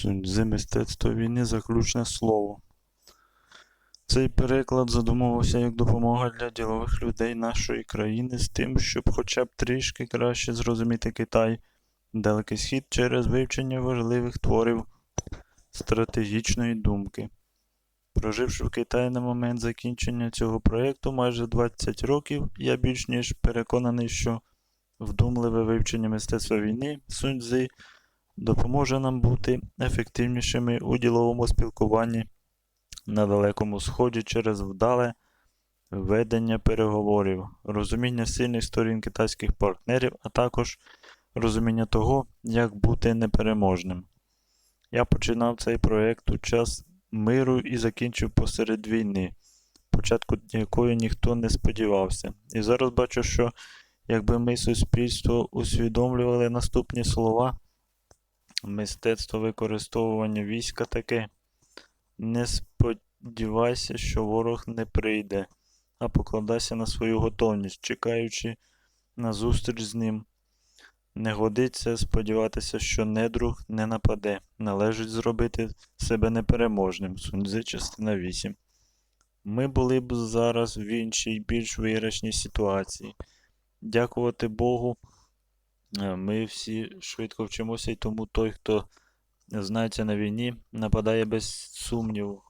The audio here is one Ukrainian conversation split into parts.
Суньцзи мистецтво війни заключне слово. Цей переклад задумувався як допомога для ділових людей нашої країни з тим, щоб хоча б трішки краще зрозуміти Китай, Далекий Схід через вивчення важливих творів стратегічної думки. Проживши в Китаї на момент закінчення цього проєкту майже 20 років, я більш ніж переконаний, що вдумливе вивчення мистецтва війни Сунь-Цзи допоможе нам бути ефективнішими у діловому спілкуванні на Далекому Сході через вдале ведення переговорів, розуміння сильних сторін китайських партнерів, а також розуміння того, як бути непереможним. Я починав цей проєкт у час миру і закінчив посеред війни, початку якої ніхто не сподівався. І зараз бачу, що якби ми суспільство усвідомлювали наступні слова, мистецтво використовування війська таке. Не сподівайся, що ворог не прийде, а покладайся на свою готовність, чекаючи на зустріч з ним. Не годиться сподіватися, що недруг не нападе. Належить зробити себе непереможним. Суньцзи, частина 8. Ми були б зараз в іншій, більш виграшній ситуації. Дякувати Богу, ми всі швидко вчимося, і тому той, хто знається на війні, нападає без сумніву.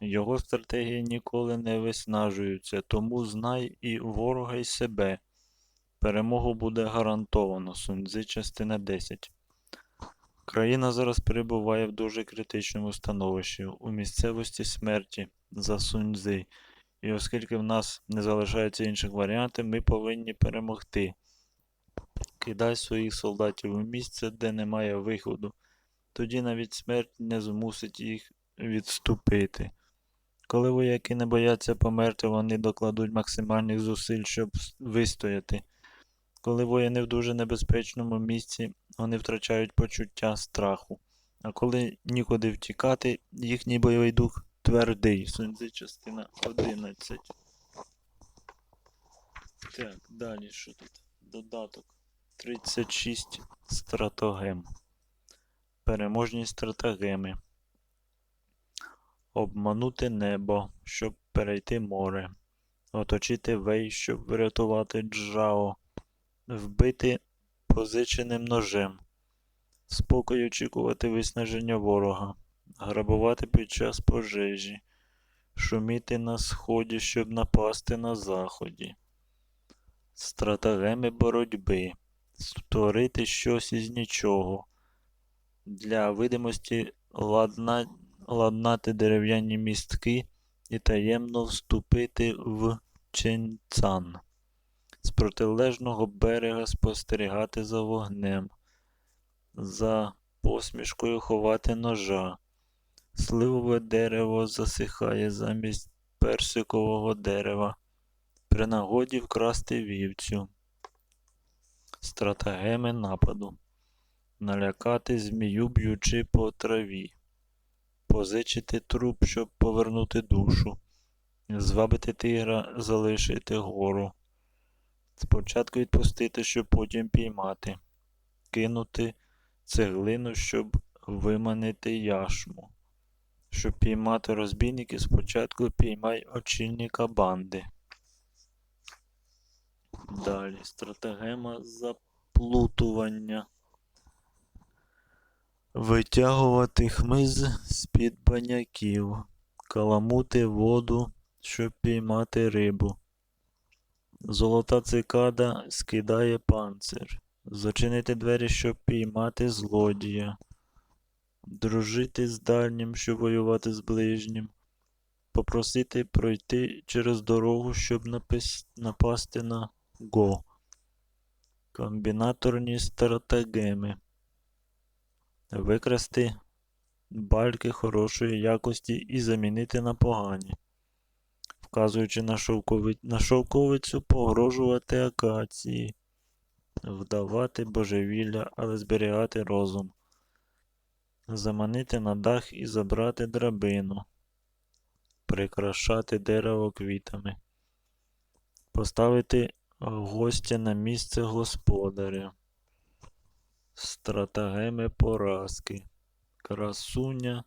Його стратегії ніколи не виснажуються, тому знай і ворога, і себе. Перемогу буде гарантовано. Суньцзи, частина 10. Країна зараз перебуває в дуже критичному становищі у місцевості смерті за Суньцзи. І оскільки в нас не залишається інших варіантів, ми повинні перемогти. Кидай своїх солдатів у місце, де немає виходу. Тоді навіть смерть не змусить їх відступити. Коли вояки не бояться померти, вони докладуть максимальних зусиль, щоб вистояти. Коли воїни в дуже небезпечному місці, вони втрачають почуття страху. А коли нікуди втікати, їхній бойовий дух твердий. Суньцзи, частина 11. Так, далі що тут? Додаток. 36 стратегем. Переможні стратегеми. Обманути небо, щоб перейти море. Оточити вей, щоб врятувати Джао. Вбити позиченим ножем. Спокій очікувати виснаження ворога. Грабувати під час пожежі. Шуміти на сході, щоб напасти на заході. Стратегеми боротьби. Створити щось із нічого. Для видимості ладна... ладнати дерев'яні містки і таємно вступити в Ченцан. З протилежного берега спостерігати за вогнем, за посмішкою ховати ножа. Сливове дерево засихає замість персикового дерева. При нагоді вкрасти вівцю. Стратегеми нападу. Налякати змію, б'ючи по траві. Позичити труп, щоб повернути душу. Звабити тигра, залишити гору. Спочатку відпустити, щоб потім піймати. Кинути цеглину, щоб виманити яшму. Щоб піймати розбійників, спочатку піймай очільника банди. Далі стратегема заплутування. Витягувати хмиз з-під баняків, каламути воду, щоб піймати рибу. Золота цикада скидає панцир. Зачинити двері, щоб піймати злодія. Дружити з дальнім, щоб воювати з ближнім. Попросити пройти через дорогу, щоб напис... напасти на Го. Комбінаторні стратегеми. Викрасти бальки хорошої якості і замінити на погані. Вказуючи на, шовкови... на шовковицю, погрожувати акації. Вдавати божевілля, але зберігати розум. Заманити на дах і забрати драбину. Прикрашати дерево квітами. Поставити гостя на місце господаря. Стратегеми поразки. красуня,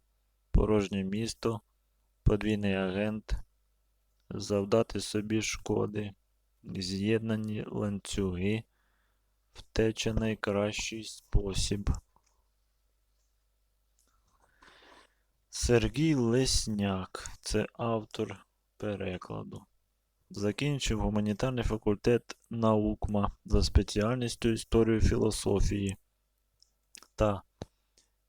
порожнє місто, подвійний агент, завдати собі шкоди, з'єднані ланцюги, втеча найкращий спосіб. Сергій Лесняк це автор перекладу. Закінчив гуманітарний факультет наукма за спеціальністю історію філософії та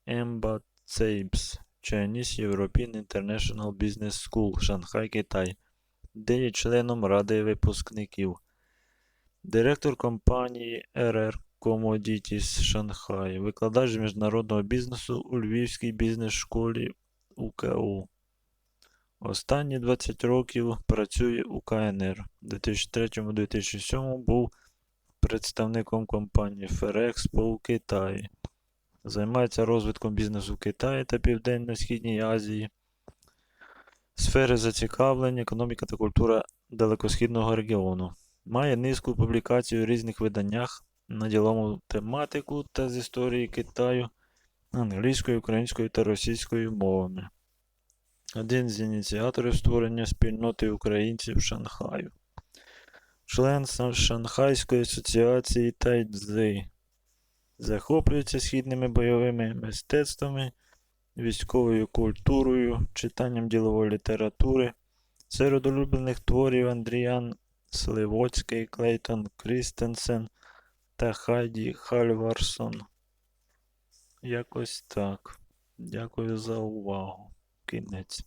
Емба Цейбс Chinese European International Business School, Шанхай, Китай, де є членом Ради випускників. Директор компанії RR Commodities Шанхай, викладач міжнародного бізнесу у Львівській бізнес-школі УКУ. Останні 20 років працює у КНР. У 2003-2007 був представником компанії Ferrexpo у Китаї. Займається розвитком бізнесу в Китаї та Південно-Східній Азії. Сфери зацікавлень, економіка та культура далекосхідного регіону. Має низку публікацій у різних виданнях на ділову тематику та з історії Китаю англійською, українською та російською мовами. Один з ініціаторів створення спільноти українців Шанхаю. Член Шанхайської асоціації Тайцзи. Захоплюється східними бойовими мистецтвами, військовою культурою, читанням ділової літератури. Серед улюблених творів Андріан Сливоцький, Клейтон Крістенсен та Хайді Хальварсон. Якось так. Дякую за увагу. Кінець.